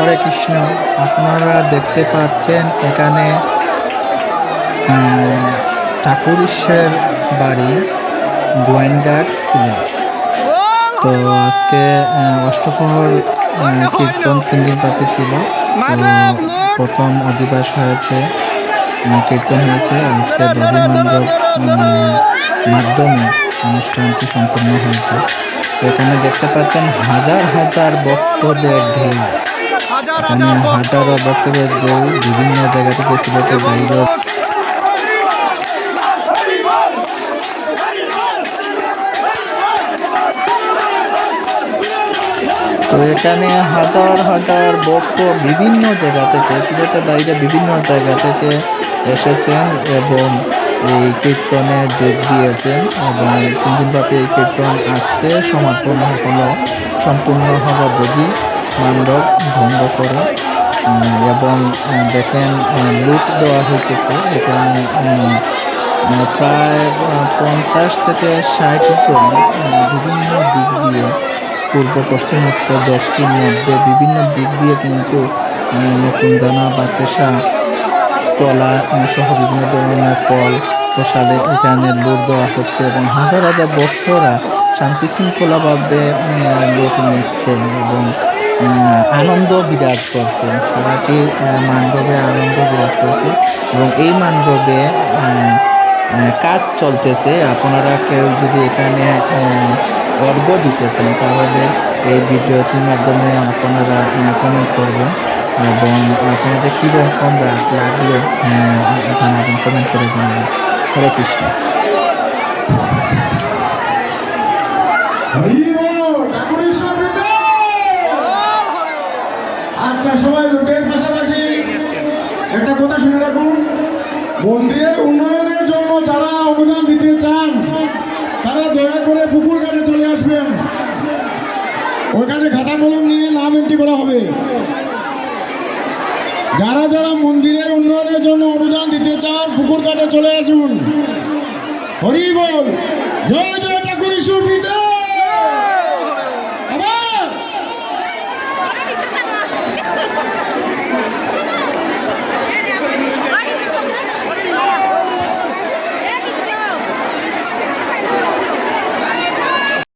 হরে কৃষ্ণ। আপনারা দেখতে পাচ্ছেন এখানে ঠাকুর ঈশ্বর বাড়ি গোয়েনঘাট সিলেট। তো আজকে অষ্টপ্রহর কীর্তন তিন দিন ব্যাপী ছিল প্রথম অধিবাস হয়েছে কীর্তন হয়েছে। আজকে বাবু উম, মাধ্যমে অনুষ্ঠানটি সম্পন্ন হয়েছে। এখানে দেখতে পাচ্ছেন হাজার হাজার ভক্তদের ঢেউ হাজার ভক্তদের বিভিন্ন জায়গা থেকে সিলেটের বাইরে। তো এখানে হাজার হাজার ভক্ত বিভিন্ন জায়গা থেকে সিলেটের বাইরে বিভিন্ন জায়গা থেকে এসেছেন এবং এই কীর্তনে যোগ দিয়েছেন এবং তিন দিন ব্যাপী এই কীর্তন আজকে সমাপন হলো। সম্পূর্ণ হওয়া বগি মণ্ডপ ভঙ্গ করে এবং দেখেন লুট দেওয়া হইতেছে। এখানে প্রায় পঞ্চাশ থেকে ষাট জন বিভিন্ন দিক দিয়ে পূর্ব পশ্চিম উত্তর দক্ষিণ মধ্যে বিভিন্ন দিক দিয়ে কিন্তু নতুন দানা বা পেশা কলা সহ বিভিন্ন ধরনের ফল প্রসাদে এখানে লুট দেওয়া হচ্ছে এবং হাজার হাজার ভক্তরা শান্তি শৃঙ্খলাভাবে উম, লুট নিচ্ছেন এবং আনন্দ বিরাজ করছে। আহ, মান্ডবে আনন্দ বিরাজ করছে এবং এই মান্ডবে কাজ চলতেছে। আপনারা কেউ যদি এখানে অর্ঘ দিতে চান তাহলে এই ভিডিওটির মাধ্যমে আপনারা কমেন্ট করবেন এবং আপনাদের কীরকম রাগ লাগল জানাবেন কমেন্ট করে জানাবেন। হরে কৃষ্ণ হরি বল, ঠাকুরের সঙ্গে জয়। আচ্ছা সবাই লোকের পাশাপাশি একটা কথা শুনে রাখুন। মন্দিরের উন্নয়নের জন্য যারা অনুদান দিতে চান, তারা দয়া করে পুকুর ঘাটে চলে আসবেন। ওইখানে খাতা কলম নিয়ে নাম এন্ট্রি করা হবে। যারা যারা মন্দিরের উন্নয়নের জন্য অনুদান দিতে চান, পুকুর ঘাটে চলে আসুন। হরি বল। জয় জয় ঠাকুর সুবিধা